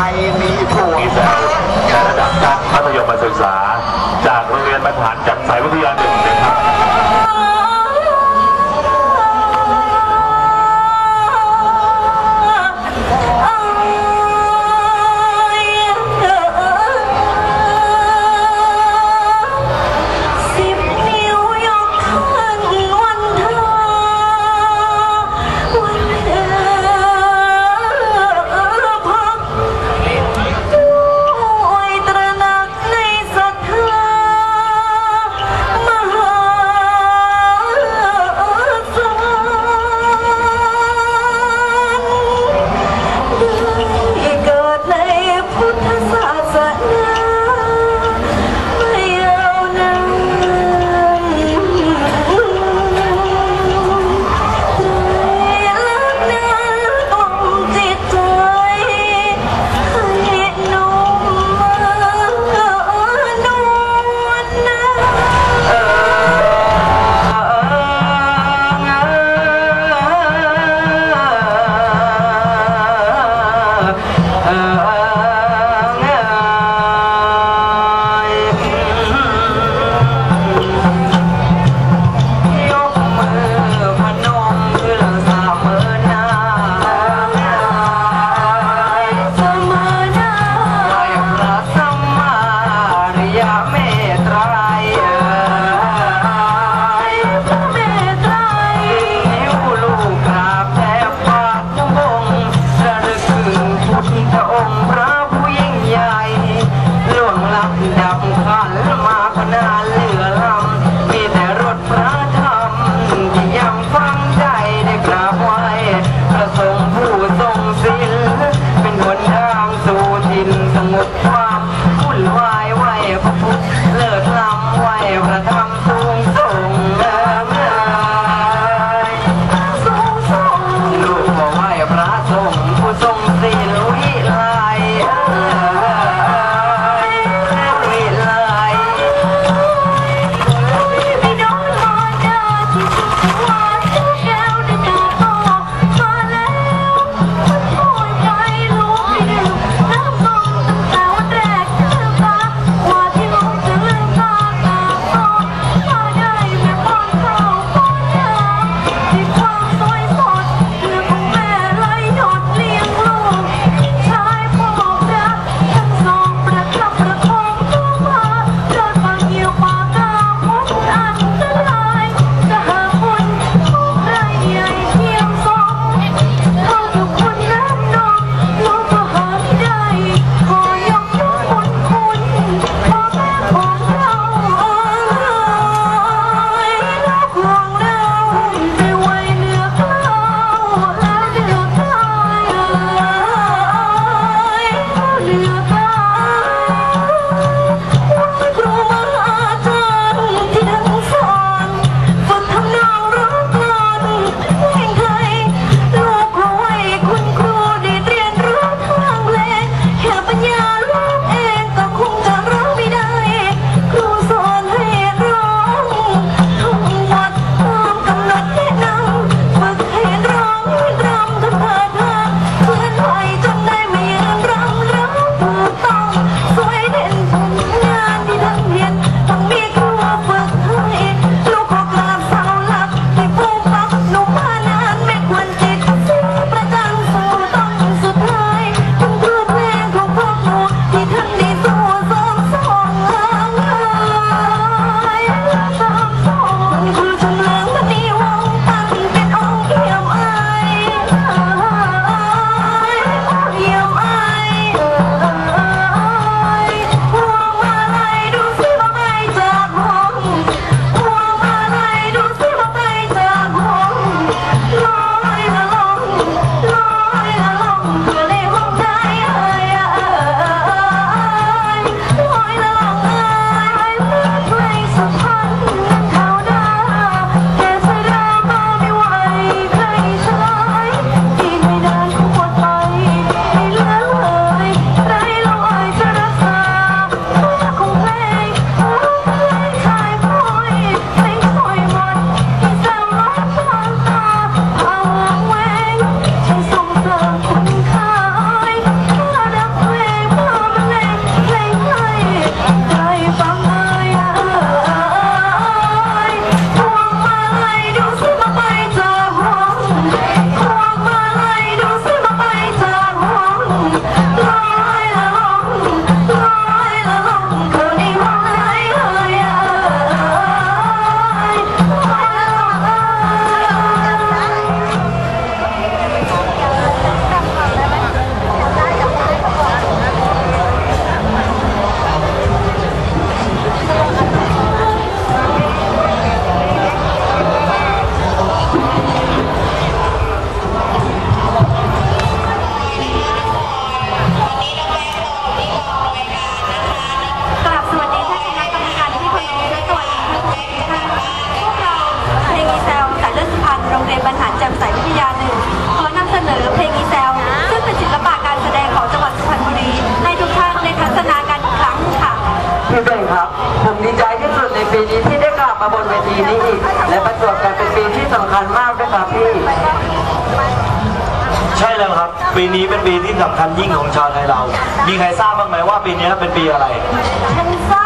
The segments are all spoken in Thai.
ใครมีผู้มีแสนระดับชั้นมัธยมศึกษา จากโรงเรียนมาตรฐานจัดสายวิทยาหนึ่ง Uh, ปีนี้ที่ได้กลับมาบนเวทีนี้และประจวบกันเป็นปีที่สำคัญมากด้วยครับพี่ ใช่แล้วครับ ปีนี้เป็นปีที่สำคัญยิ่งของชาวไทยเรา มีใครทราบบ้างไหมว่าปีนี้เป็นปีอะไรฉันทรา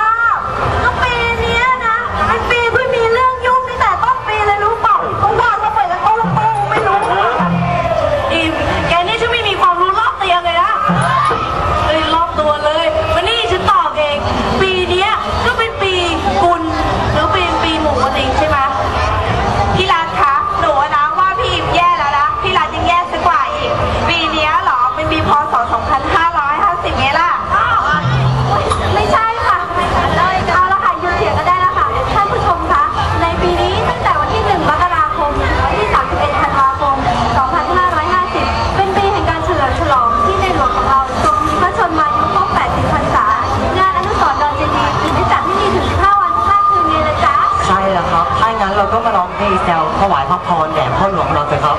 เราก็มาร้องเพลงแซวถวายพระพรแด่พ่อหลวงเราเถอะครับ